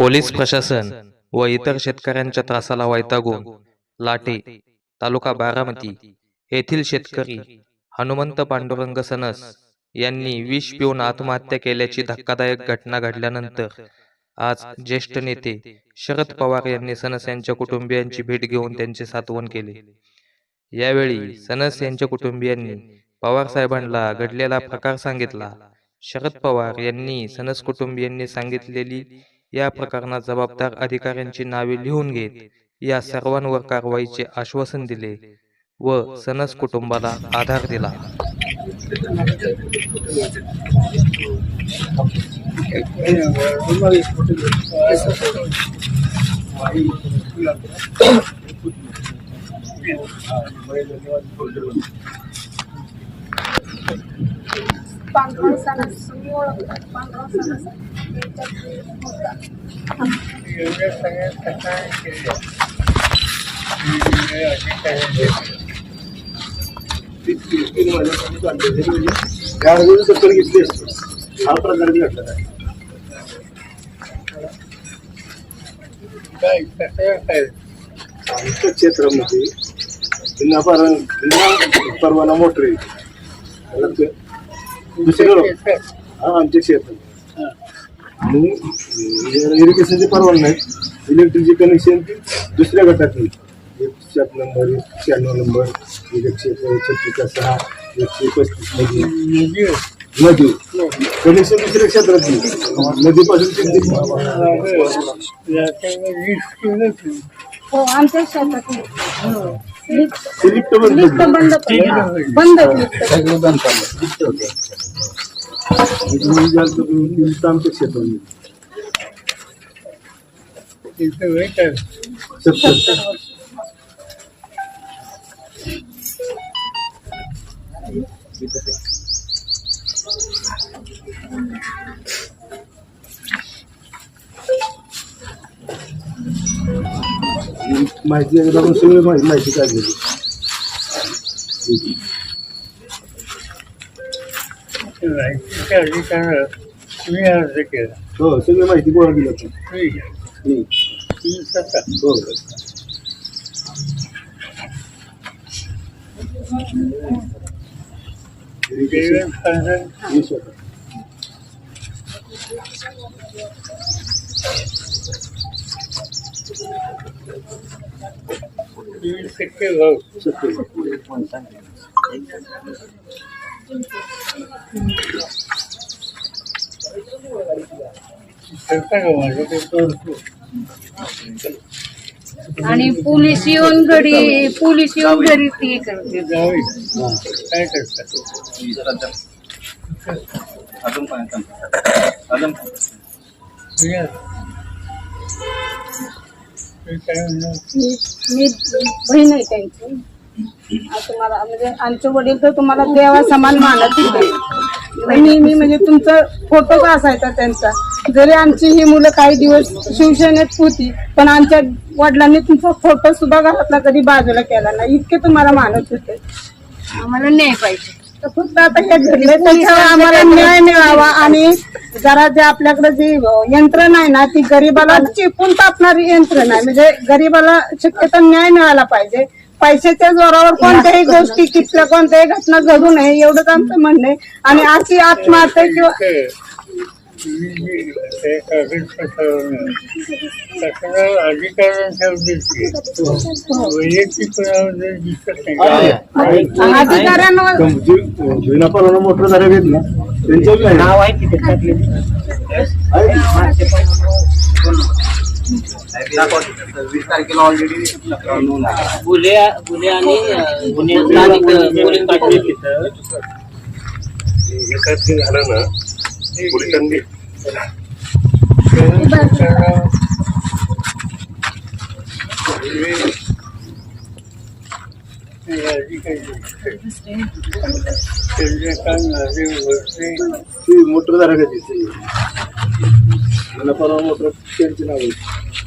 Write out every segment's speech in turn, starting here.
Police प्रशासन व इतर शेतकऱ्यांच्या त्रासाला वैतागून लाटे तालुका बारामती येथील शेतकरी हनुमंत पांडुरंग सनस यांनी विष पिऊन आत्महत्या केल्याची धक्कादायक घटना घडल्यानंतर आज ज्येष्ठ नेते शरद पवार यांनी सनस यांच्या कुटुंबियांची भेट घेऊन त्यांचे सातवण केले. यावेळी सनस यांच्या कुटुंबियांनी पवार साहेबांना घडलेला प्रकार सांगितला. शरद पवार यांनी सनस कुटुंबियांनी सांगितलेली या प्रकरणात जबाबदार अधिकाऱ्यांची नावे लिहून घेत या सर्वांवर कारवाईचे आश्वासन दिले व सनस कुटुंबाला आधार दिला. पांढरा सणस तुम्ही ओळखतात पांढरा सणस त्यांच्यात होता. एवढ्या सगळ्या तक्रारी केल्या आणि अधिकाऱ्यांनी दखल घेतली असते हा प्रकार घडला आहे काय तक्रार काय आमच्या क्षेत्रामध्ये जिल्हा पर जिल्हा परवाना मोटर आहे त्याला ते दुसरं हा आमच्या क्षेत्रात आणि इरिगेशनचे परवाना नाही. इलेक्ट्रिकचे कनेक्शन दुसऱ्या गटातून. एक सात नंबर शहाण्णव नंबर एक एकशे छत्तीस सहा एकशे पस्तीसमध्ये. निधी नदी. कनेक्शन दुसऱ्या क्षेत्रातली नदीपासून हो आमच्या लिफ्ट बंद. बंद लिफ्ट तुम्ही आमच्या क्षेत्रामध्ये काय माहिती एकदा सगळी माहिती माहिती काढलेली राहायच्या अधिकार तुम्ही अर्ज केला हो सगळी माहिती गोळा केली आपण ठीक आहे हम्म. तुम्ही स्वतः हो देवेंद्र फडणवीस मी आणि पोलीस येऊन घरी पोलीस येऊन घरी ती करते. काय काय मी बहीण आहे त्यांची. मला म्हणजे आमचे वडील तर तुम्हाला देवा समान मानत होते. नेहमी म्हणजे तुमचा फोटोच असायचा त्यांचा. जरी आमची ही मुलं काही दिवस शिवसेनेत होती पण आमच्या वडिलांनी तुमचा फोटो सुद्धा घरातला कधी बाजूला केला नाही. इतके तुम्हाला मानत होते. आम्हाला न्याय पाहिजे. तर फक्त आता हे घडले त्याच्यावर आम्हाला न्याय मिळावा आणि जरा जे आपल्याकडे जी यंत्रणा आहे ना ती गरीबाला चिपून तापणारी यंत्रणा आहे. म्हणजे गरीबाला शक्यतो न्याय मिळाला पाहिजे. पैशाच्या जोरावर कोणत्याही गोष्टी कितल्या कोणत्याही घटना घडू नये एवढंच आमचं म्हणणं आहे. आणि अशी आत्महत्या किंवा तक्रार अधिकाऱ्यांच्या उद्देशी वैयक्तिक कोणावर जर दिसत नाही. अधिकाऱ्यांवर कम- जे जुना परवाना मोटर झाल्या आहेत ना नाव आहे वीस तारखेला ऑलरेडी गुन्हे गुन्हे आणि गुन्हे झालं ना पोलिसांनी मोटर झाल्या का तिथे मला परवा मोटर त्यांची नाव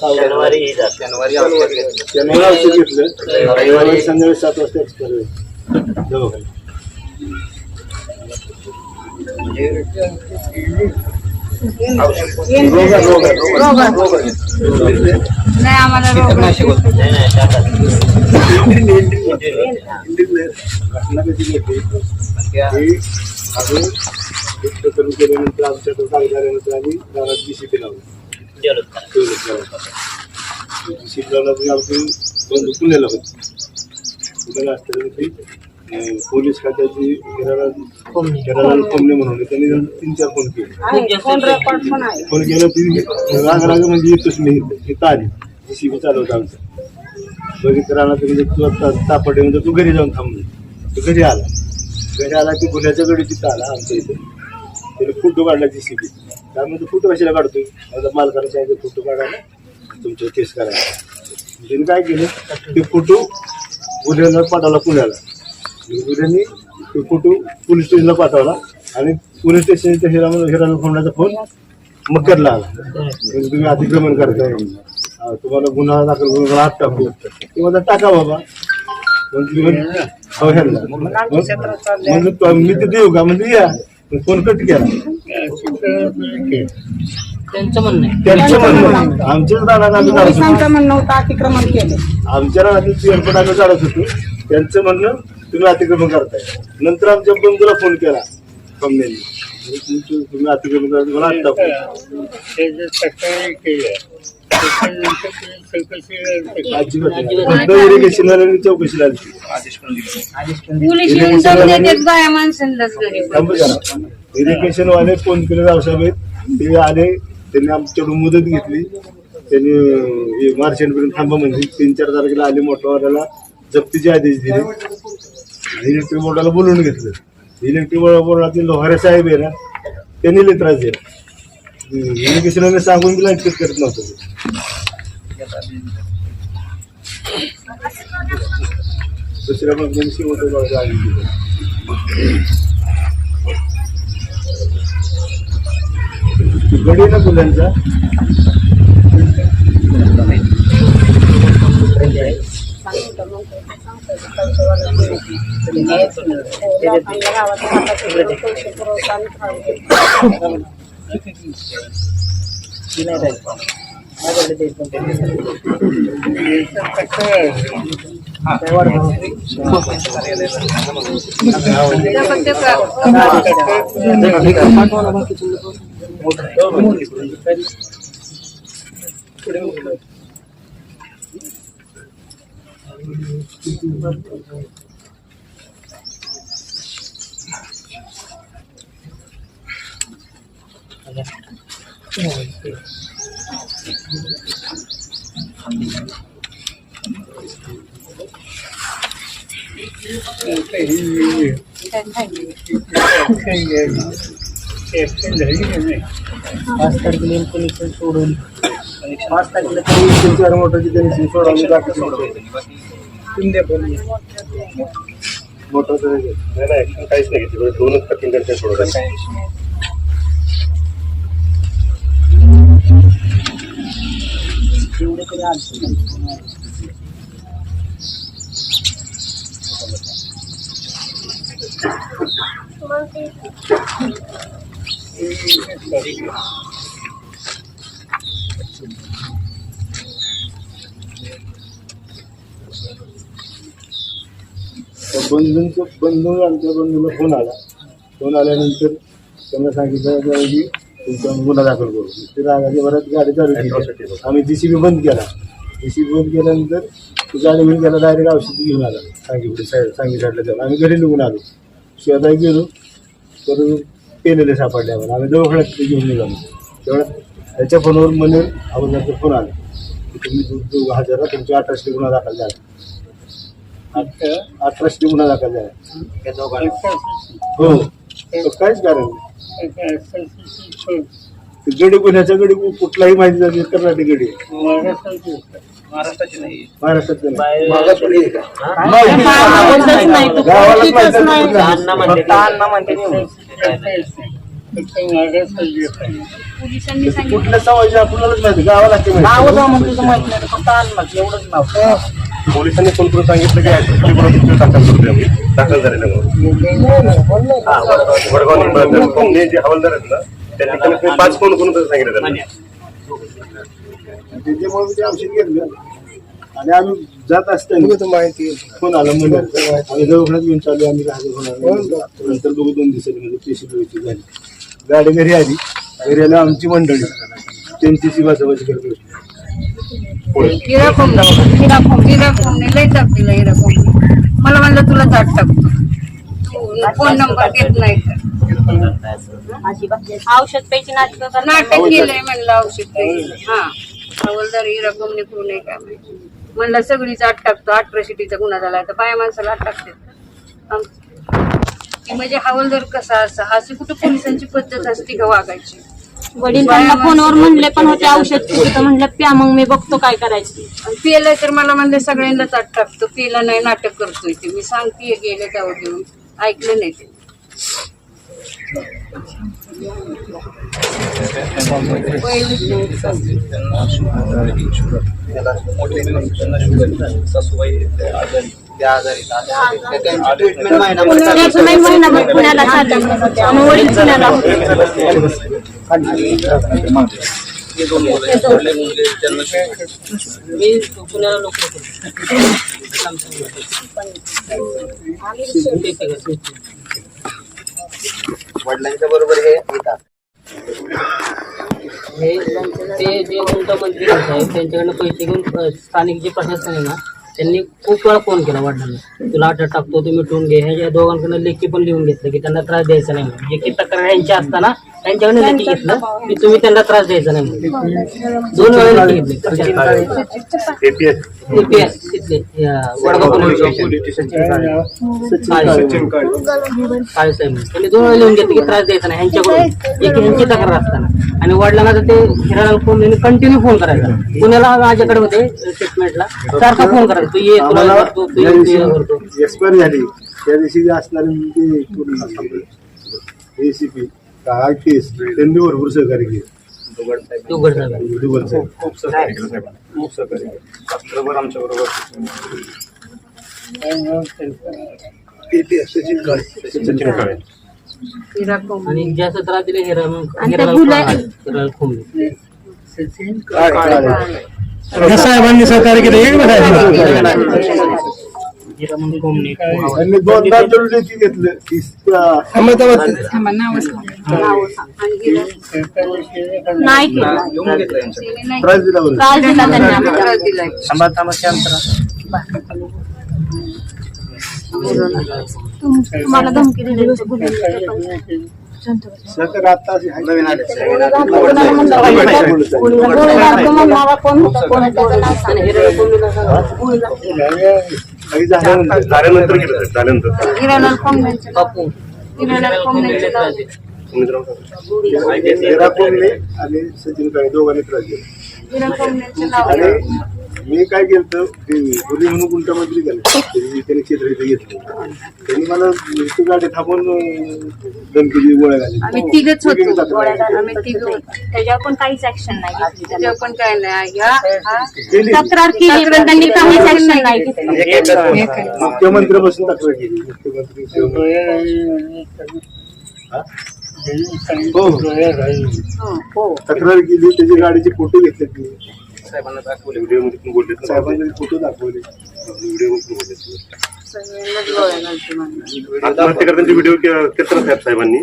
शनिवारी शनिवारी औषध घेतलं. रविवारी संध्याकाळी सात वाजता एक्सपायर दवाखान्यात रोगा रोगा रोगा रोगा नाही. आम्हाला रोग नाही, केल्यानंतर आमच्याकडे आम्ही घरात जीसीपी लावली जेवलो. जीसीपी लावला आमची बंधू पुण्याला होती पुण्याला असताना ती पोलीस खात्याची घराला किराणा कोमने म्हणून त्यांनी तीन चार फोन केले फोन केला ती राग राग म्हणजे येतोच नाही इथं. इथं आली जीसीबी चालवत आमचं बघितलं राहणार म्हणजे तू आता तापडे म्हणजे तू घरी जाऊन थांबली तू घरी आला घरी आला की गुन्ह्याच्या गडी तिथं आला आमच्या इथे त्याने फोटो काढला जीसीबी त्यामुळे तू फोटो कशाला काढतोय? माझा मालकाला सांगितलं फोटो काढायला तुमच्या केस करायला त्याने काय केलं? ते फोटो गुन्ह्याला पाठवला पुण्याला. गुन्ह्याने ते फोटो पोलीस स्टेशनला पाठवला आणि पोलीस स्टेशनच्या हिरा हिराला फोनचा फोन मकरला आला. म्हणजे तुम्ही अतिक्रमण करताय. तुम्हाला गुन्हा दाखल करून हात टाकू ते माझा टाका बाबा. मग तुम्ही म्हण- ह्यांना. मग- मग तो- मी ते देऊ का? म्हणजे या. फोन कट केला. त्यांचं म्हणणं आहे. त्यांचं म्हणणं आमच्याच रानात आम्ही काढत होतो. पोलिसांचं म्हणणं होतं अतिक्रमण केलं. आमच्या रानातील एअरपोर्ट आम्ही काढत होतो. त्यांचं म्हणणं तुम्ही अतिक्रमण करताय. नंतर आमच्या बंधूला फोन केला. कमलेनी तुमचं- तुम्ही अतिक्रमण करताय मला त्याचं केलं त्याच्यानंतर तुम्ही चौकशी इरिगेशन लागली वाले फोन केले रावसाहेब ते आले त्यांनी आमच्याकडून मुदत घेतली. त्यांनी मार्चेंटपर्यंत थांबा म्हणजे तीन चार तारखेला आले मोठ्यावाल्याला जप्तीचे आदेश दिले. इलेक्ट्रिक बोर्डाला बोलवून घेतलं. इलेक्ट्रिक बोर्डातील लोहारे साहेब आहे ना त्यांनी लई त्रास दिला. इरिगेशन वाले सांगून बी लाइट करत नव्हतं दुसऱ्या मग शिवतो बघा गडी ना फुलांचा याचं कसं झालं? आता ही ऍक्शन झाली का नाही पाच तारखेला कलेक्शन सोडून आणि पाच तारखेला तीन चार मोटरची त्यांनी सोडवली बाकी मोटर काहीच नाही घेतली दोनच पॅकिंग करते सोडवलं एवढे तरी आले तर बंधूंचं बंधू आमच्या बंधूला फोन आला. फोन आल्यानंतर त्यांना सांगितलं की तुमचा गुन्हा दाखल करू. ते रागाच्या भरात गाडी चालू केली. आम्ही जीसीबी बंद केला. जीसीबी बंद केल्यानंतर ती गाडी घेऊन गेला डायरेक्ट औषधी घेऊन आला. सांगितलं साईड सांगी साईडला जाऊन आम्ही घरी निघून आलो. शोधाय गेलो. तर पेलेले सापडले आम्हाला. आम्ही दवाखान्यात ते घेऊन निघालो. तेवढा त्याच्या फोनवर मनीर अगोदरचा फोन आला. की तुम्ही दु- दु- हजारा तुमचे अठराशे गुन्हा दाखल झाला. अठराशे गुन्हा दाखल झाला. हो. काहीच कारण नाही. गडी गुन्ह्याचा गडी कुठलाही माहिती झाली कर्नाटक गडी. महाराष्ट्राची होतं. महाराष्ट्राची नाही. नाही. नाही, नाही. कुठला अण्णा म्हणते काय पोलिसांनी सांगितलं. कुठल्या समाजाची आपल्यालाच माहिती? गावाला ते माहिती. नाव जाऊ म्हणून तुझं माहीत नाही. फक्त आणलं एवढंच नाव. पोलिसांनी फोन करून सांगितलं की ऍक्च्युअली बरोबर दाखल करतोय आम्ही. दाखल झालेलं म्हणून. हा, वडगाव- वडगाव निंबाळकर कोंबणे जे हवालदार आहेत ना त्यांनी कमीत कमी पाच फोन करून तसं सांगितलं त्यांना. त्याच्यामुळे मी ते औषध घेतलं. आणि आम्ही जात असताना माहिती फोन आला म्हणजे आम्ही दवाखान्यात घेऊन चालू आम्ही हजर होणार नंतर दोघं दोन दिवसांनी म्हणजे पेशी झाली. गाडी घरी आली. घरी आली आमची मंडळी. त्यांची ती वाजावाजी करत होती. हिरा कोंबडा हिरा कोंब हिरा लय दिला मला म्हणलं तुला जाट टाकतो. तू फोन नंबर देत नाही तर. औषध प्यायची नाटकं नाटक केलंय म्हणलं औषध प्यायचं. हा. हवलदार हिरा कोण आहे काय माहिती. म्हणलं सगळीच आठ टाकतो. अठरा शिटीचा गुन्हा झाला तर बाया माणसाला आठ टाकतात. आम- की म्हणजे हवालदार कसा असा? अशी कुठं पोलिसांची पद्धत असते का वागायची? वडील त्यांना फोनवर म्हणले पण होते औषध पिऊ म्हणलं प्या मग मी बघतो काय करायचं. आणि पिलं तर मला म्हणले सगळ्यांनाच आठ टाकतो पिलं नाही नाटक करतोय ते. मी सांगते गेले त्यावर घेऊन. ऐकलं नाही ते. ट्रीटमेंट महिनाभर पुण्याला चालली. आणि वडील पुण्याला होते. मी पुण्याला वडिलांच्या बरोबर हे येतात. हे ते जे गुंतमंत्री आहेत त्यांच्याकडनं पैसे घेऊन अ, स्थानिक जे प्रशासन आहे ना त्यांनी खूप वेळा फोन केला वडिलांना तुला अटक टाकतो तुम्ही मिटवून घे ह्या दोघांकडनं लेखी पण लिहून घेतलं की त्यांना त्रास द्यायचा नाही म्हणून. जे की तक्रार यांची असताना त्यांच्याकडनं लेखी घेतलं. की तुम्ही त्यांना त्रास द्यायचा नाही. दोन वेळा लेखी घेतली. एपीएस. APS तिथले या वडगाव पोलीस स्टेशन. काळे. काळे. साहेब त्यांनी दोन वेळा लिहून घेतले की त्रास द्यायचा नाही. ह्यांच्याकडून एक ह्यांची तक्रार असताना. आणि वडिलांना तर ते हिराला फोन कंटिन्यू फोन करायचा. पुण्याला माझ्याकडे होते ट्रीटमेंटला सारखा फोन करायचा. तू ये तुला आम्हाला करतो तू ज्या ये, तू ये करतो दिवशी एक्सपायर झाली त्या दिवशी जे असणारे ते एसीपी काय केस? त्यांनी भरपूर सहकार्य केलं. तो उघड साहेब दुबल साहेब खूप सहकार्य केलं साहेबांनी खूप सहकार्य केलं. रात्रभर आमच्या बरोबर. सचिन काळे सचिन काळे. हिरा कोंबणे आणि जास्त त्रास दिले हिरा आणि त्या साहेबांनी सहकार्य केलं. म्हणून खोमले त्यांनी दोनदा घेतलं नाही त्रास दिला बरं त्रास दिला त्यांनी आम्हाला. त्रास दिलाय थांबा थांबा शांत तुम- तुम्हाला धमकी दिली होती गुन्ह्याची आता अशी आहे. कोणाला. काही झाल्यानंतर झाल्यानंतर केलं साहेब झाल्यानंतर हिरालाल कोंबड्यांचं नाव बापू. हिरालाल कोंबड्यांचं नाव दे. सुमित्राव साहेब. हेरा कोंबडे आणि सचिन काळे दोघांनी त्रास दिला कोंबड्यांचं आणि. मी काय केलं ते मुली म्हणून उलटा मंत्री केलं त्यांनी त्यांनी क्षेत्र इथे घेतलं. त्यांनी मला नुसती गाडी थांबून धमकीची गोळ्या घाली आम्ही तिघच तिघी होतो जातो. आम्ही तिघ होतो. त्याच्यावर पण काहीच ऍक्शन नाही घेतली. त्याच्यावर पण काय नाही. ह्या हा. केली. तक्रार केली पण त्यांनी काहीच ऍक्शन नाही घेतली. मुख्यमंत्र्यापासून तक्रार केली. मुख्यमंत्री हा? हो. हो. तक्रार केली त्याची गाडीचे फोटो घेतले. साहेबांना दाखवले. व्हिडिओमध्ये पण बोलले. साहेबांनी फोटो दाखवले. व्हिडिओमध्ये पण बोलले सगळ्यांनाच गोळ्या घालते म्हणलं आत्महत्या करताना व्हिडिओ केत्र साहेब साहेबांनी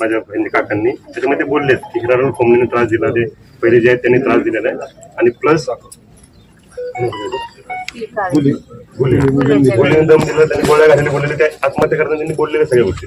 माझ्या बहिणी काकांनी. त्याच्यामध्ये बोललेत की हिराला कोंबडीने त्रास दिला ते पहिले जे आहेत त्यांनी त्रास दिलेला आहे. आणि प्लस गोळ्या घातल्या बोललेले त्या आत्महत्या करताना त्यांनी बोललेल्या सगळ्या गोष्टी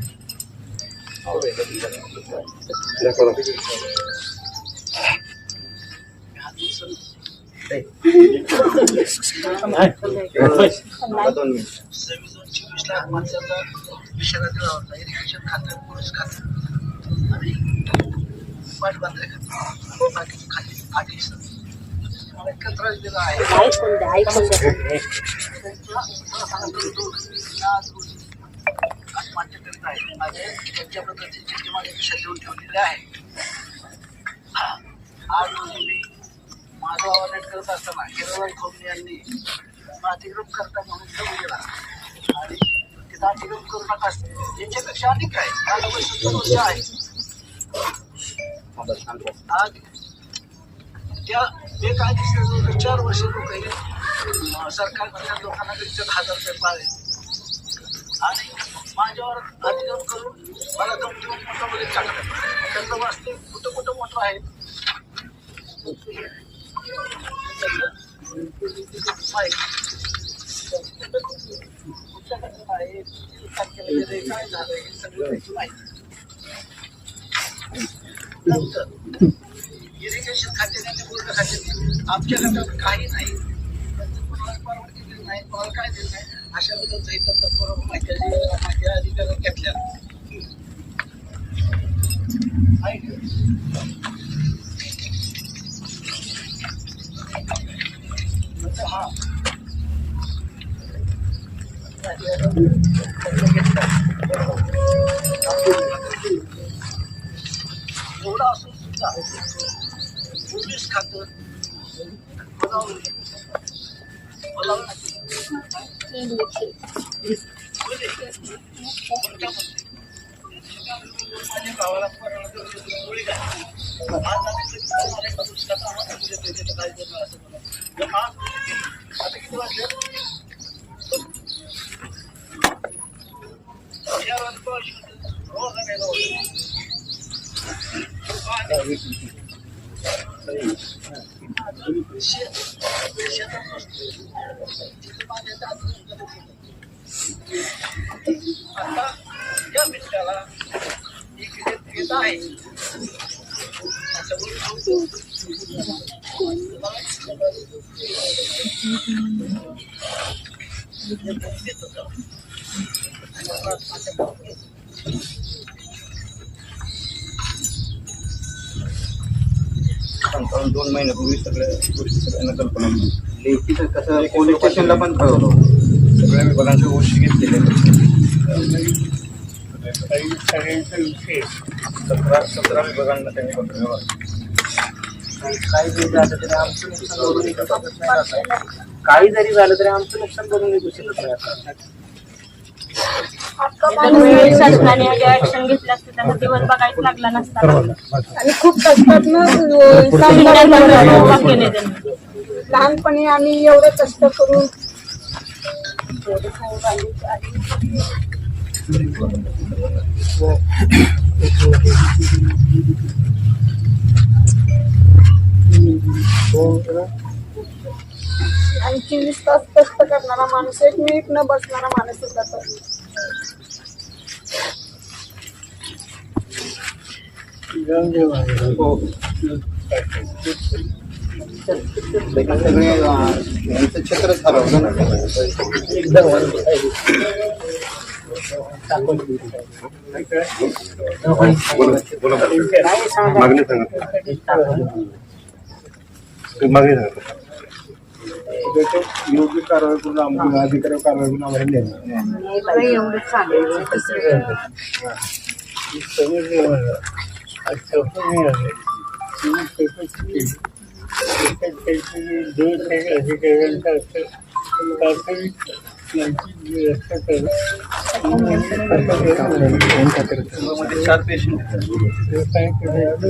চব্বিশ লাখ মানুষ আমরা বিশাল ইরিগেশন খাতে পুরুষ খাতে আমি পাট বান্ধে খাতে বাকি খালি আর্টিস্ট অনেকটা ত্রাস দিলা दाखवलं. काढून घ्या दाखवा. दोन मिनिट ऐकून द्या ऐकून द्या आज रोजी मी माझं आवाज करत असताना हिराबाई खोमणे यांनी अतिक्रम करता म्हणून ठेवून गेला आणि तिथं अतिक्रम करू नका. यांच्यापेक्षा अधिक आहे. मला सत्तर वर्ष आहे. आज त्या बेकायदेशीर चार वर्ष लोक हे सरकारच्या लोकांना त्यांच्यात हजार रुपये पाळे आणि माझ्यावर अतिक्रम करून मला गमतीवर मोठामध्ये टाकलं त्यांचं वास्तव कुठं कुठं मोठं आहे? काय झालं हे सगळं माहिती नंतर इरिगेशन खात्याने आणि खात्याने आमच्या गटात काही नाही. परवानगी दिली नाही कोणाला काय दिलं नाही. अशा बद्दल इतर तत्पर माहिती माहिती अधिकाऱ्याने घेतल्या आज आता किती वाजले चार वाजता रोज आम्ही रोज आता पण दोन महिन्यापूर्वी सगळ्या गोष्टी सगळ्यांना कल्पना कसं पोलीस स्टेशनला पण कळवलं. सगळ्या विभागांच्या गोष्टी घेतलेल्या काही सगळ्यांचा विषय सतरा सतरा विभागांना त्यांनी काही जरी झालं तरी आमचं नुकसान असं. काही जरी झालं तरी आमचं नुकसान निघू शकत नाही शासनाने ऍक्शन घेतली असते त्यांना दिवस बघायच लागला नसता. आणि खूप केले त्यांनी. लहानपणी आम्ही एवढे कष्ट करून आणि चोवीस तास कष्ट करणारा माणूस एक मिनिट न बसणारा माणूस होता तो. सगळे यांचं क्षेत्रच हरवलं ना मागणी सांगा मागणी सांगा योग्य कारवाई करून आम्हाला अधिकारी कारवाई करून आम्हाला द्यायला एवढं चालेल आज चौथा नाही आले चौकशी केली त्याच्यात काहीतरी दोन काही अधिकाऱ्यांचा असं प्राथमिक यांची व्यवस्था करा चार पेशंट काय करायचं